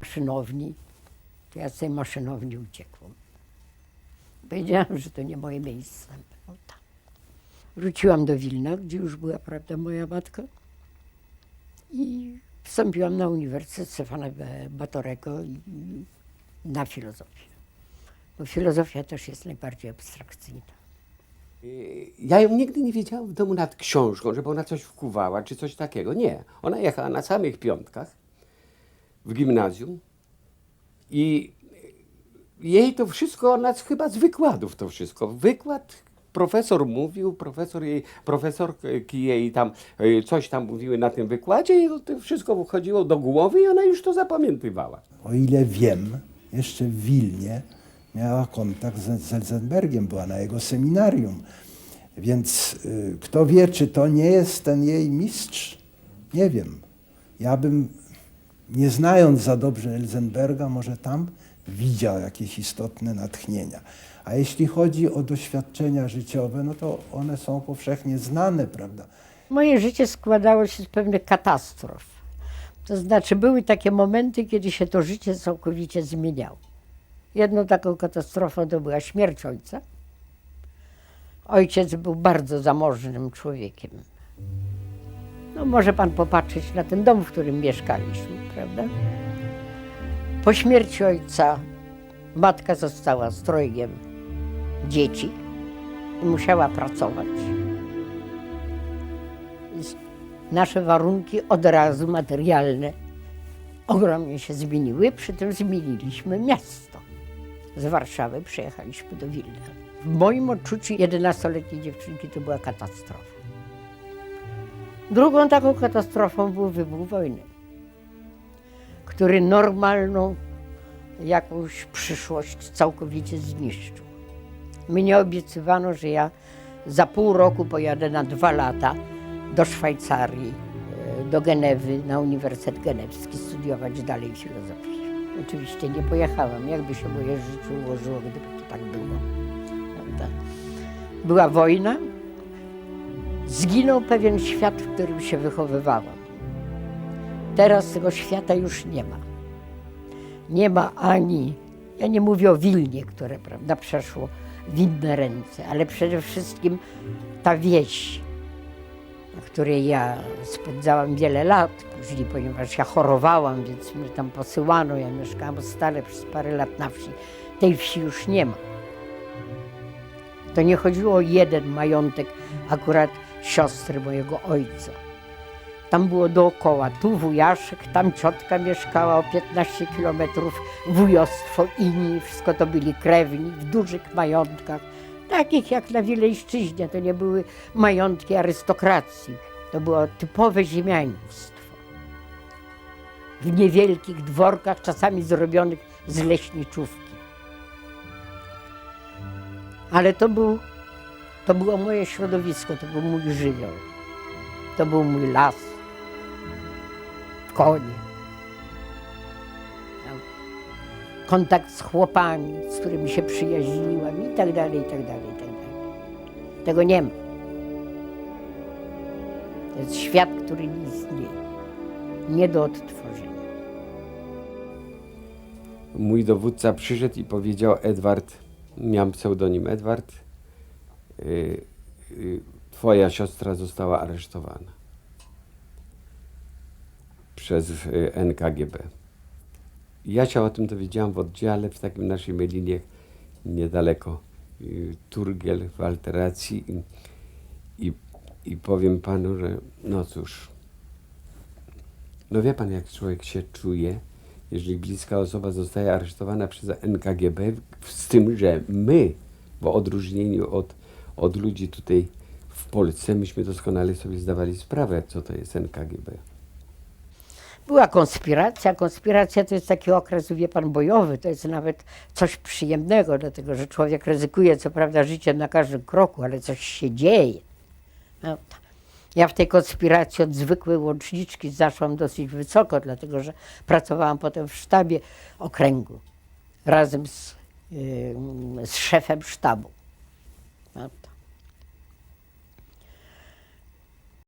maszynowni. To ja z tej maszynowni uciekłam. Powiedziałam, że to nie moje miejsce. No tak. Wróciłam do Wilna, gdzie już była, prawda, moja matka. I wstąpiłam na Uniwersytet Stefana Batorego na filozofię. Bo filozofia też jest najbardziej abstrakcyjna. Ja ją nigdy nie wiedziałam w domu nad książką, żeby ona coś wkuwała, czy coś takiego. Nie. Ona jechała na samych piątkach w gimnazjum i jej to wszystko, ona chyba z wykładów to wszystko. Wykład, profesor mówił, profesor jej, profesorki jej tam e, coś tam mówiły na tym wykładzie i to- wszystko wchodziło do głowy i ona już to zapamiętywała. O ile wiem, jeszcze w Wilnie miała kontakt z z Elzenbergiem, była na jego seminarium. Więc y, kto wie, czy to nie jest ten jej mistrz? Nie wiem. Ja bym, nie znając za dobrze Elzenberga, może tam widział jakieś istotne natchnienia. A jeśli chodzi o doświadczenia życiowe, no to one są powszechnie znane, prawda? Moje życie składało się z pewnych katastrof. To znaczy, były takie momenty, kiedy się to życie całkowicie zmieniało. Jedną taką katastrofą to była śmierć ojca. Ojciec był bardzo zamożnym człowiekiem. No, może pan popatrzeć na ten dom, w którym mieszkaliśmy, prawda? Po śmierci ojca matka została strojgiem dzieci i musiała pracować nasze warunki od razu materialne ogromnie się zmieniły, przy tym zmieniliśmy miasto. Z Warszawy przyjechaliśmy do Wilna. W moim odczuciu 11-letniej dziewczynki to była katastrofa. Drugą taką katastrofą był wybuch wojny, który normalną jakąś przyszłość całkowicie zniszczył. Mnie obiecywano, że ja za pół roku pojadę na dwa lata do Szwajcarii, e, do Genewy, na Uniwersytet Genewski, studiować dalej filozofię. Oczywiście nie pojechałam, jakby się moje życie ułożyło, gdyby to tak było. Prawda? Była wojna, zginął pewien świat, w którym się wychowywałam. Teraz tego świata już nie ma. Nie ma ani, ja nie mówię o Wilnie, które prawda, przeszło w inne ręce, ale przede wszystkim ta wieś, na której ja spędzałam wiele lat później, ponieważ ja chorowałam, więc mnie tam posyłano. Ja mieszkałam stale przez parę lat na wsi. Tej wsi już nie ma. To nie chodziło o jeden majątek akurat siostry mojego ojca. Tam było dookoła, tu wujaszek, tam ciotka mieszkała o 15 kilometrów, wujostwo, inni, wszystko to byli krewni w dużych majątkach, takich jak na Wileńszczyźnie, to nie były majątki arystokracji, to było typowe ziemiaństwo. W niewielkich dworkach, czasami zrobionych z leśniczówki. Ale to, był, to było moje środowisko, to był mój żywioł. To był mój las, Tam Kontakt z chłopami, z którymi się przyjaźniłam i tak dalej, i tak dalej, i tak dalej. Tego nie ma. To jest świat, który nie istnieje. Nie do odtworzenia. Mój dowódca przyszedł i powiedział Edward, miałem pseudonim Edward, y, y, twoja siostra została aresztowana przez y, NKGB. Ja się o tym dowiedziałam w oddziale w takim naszej Melinie niedaleko y, Turgiel w alteracji i, i, powiem panu, że no cóż, no wie pan jak człowiek się czuje, jeżeli bliska osoba zostaje aresztowana przez NKGB, z tym, że my, w odróżnieniu od, od ludzi tutaj w Polsce, myśmy doskonale sobie zdawali sprawę, co to jest NKGB. Była konspiracja. Konspiracja to jest taki okres, wie pan, bojowy. To jest nawet coś przyjemnego, dlatego że człowiek ryzykuje, co prawda, życiem na każdym kroku, ale coś się dzieje. No, ja w tej konspiracji od zwykłej łączniczki zaszłam dosyć wysoko, dlatego że pracowałam potem w sztabie okręgu razem z, yy, z szefem sztabu. No,